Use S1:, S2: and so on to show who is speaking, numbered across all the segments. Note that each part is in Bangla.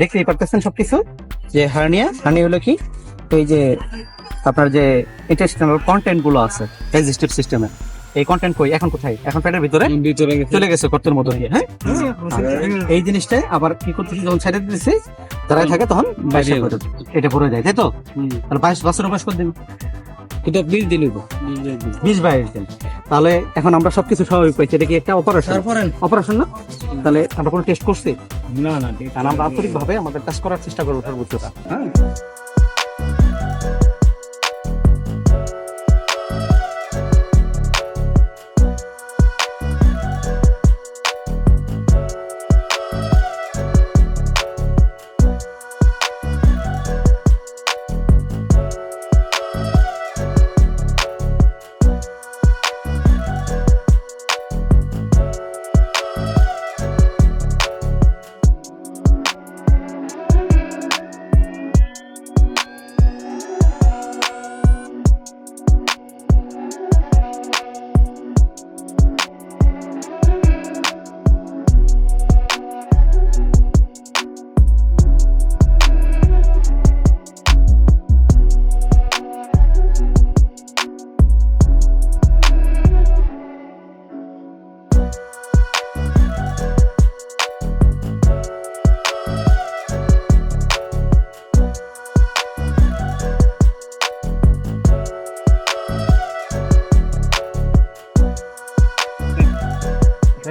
S1: দেখতেই পারতেছেন সবকিছু? যে হার্নিয়া হার্নিয়া হলো কি? এই যে আপনার যে ইন্টেস্টিনাল কন্টেন্টগুলো আছে ডাইজেস্টিভ সিস্টেমে এই কন্টেন্ট কই? এখন কোথায়? এখন পেটের ভিতরে? চলে গেছে কর্তের মতো হ্যাঁ? এই জিনিসটা আবার কি করতেছি যখন ছেড়ে দিতেছি দাঁড়ায় থাকে তখন এটা পড়ে যায় তাই তো? তাহলে বাইশ বছর বয়স করে দিন।
S2: এটা বিল দিলি
S1: বিশ বাইশ দিন তাহলে এখন আমরা সবকিছু স্বাভাবিক পাইছি। এটা কি একটা অপারেশন অপারেশন না? তাহলে আমরা কোনো টেস্ট করছি?
S2: না না
S1: আমরা আন্তরিক ভাবে আমাদের কাজ করার চেষ্টা করব সর্বোচ্চটা হ্যাঁ।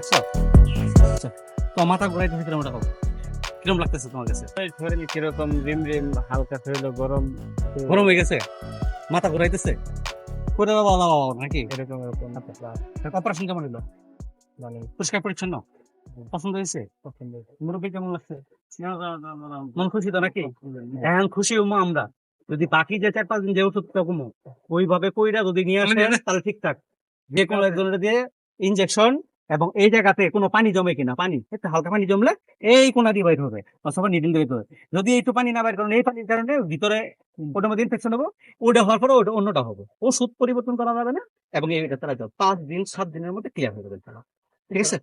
S1: দেখছ? আচ্ছা, তো মাথা কীরকম লাগতেছে তোমার কাছে?
S2: শরীর কীরকম রিম রিম হালকা শরীর গরম।
S1: গরম হয়ে গেছে? মাথা ঘুরাইতেছে? করে বাবা বাবা নাকি?
S2: এরকম এরকম
S1: অপারেশন কেমন হলো
S2: মানে
S1: পরিষ্কার পরিচ্ছন্ন? পছন্দ হয়েছে?
S2: পছন্দ
S1: মুরব্বী কেমন লাগছে? মন খুশি তো নাকি? এখন খুশি হব আমরা। যদি বাকি যে চার পাঁচ দিন যে ওষুধ কমো ওইভাবে কইরা যদি নিয়ে আসে তাহলে ঠিকঠাক যে কোনো একজনের দিয়ে ইনজেকশন এবং এই জায়গাতে কোনো পানি জমে কিনা, পানি একটু হালকা পানি জমলে এই কোনা দিয়ে বাইর হবে, অথবা নিডিল দিয়ে হবে। যদি একটু পানি না বাইর করেন, এই পানির কারণে ভিতরে ওটার মধ্যে ইনফেকশন হবে ওটা হওয়ার পরে ওটা অন্যটা হবে। ওষুধ পরিবর্তন করা যাবে না, এবং এইটা তারা পাঁচ দিন, সাত দিনের মধ্যে ক্লিয়ার হয়ে যাবে তারা। ঠিক আছে?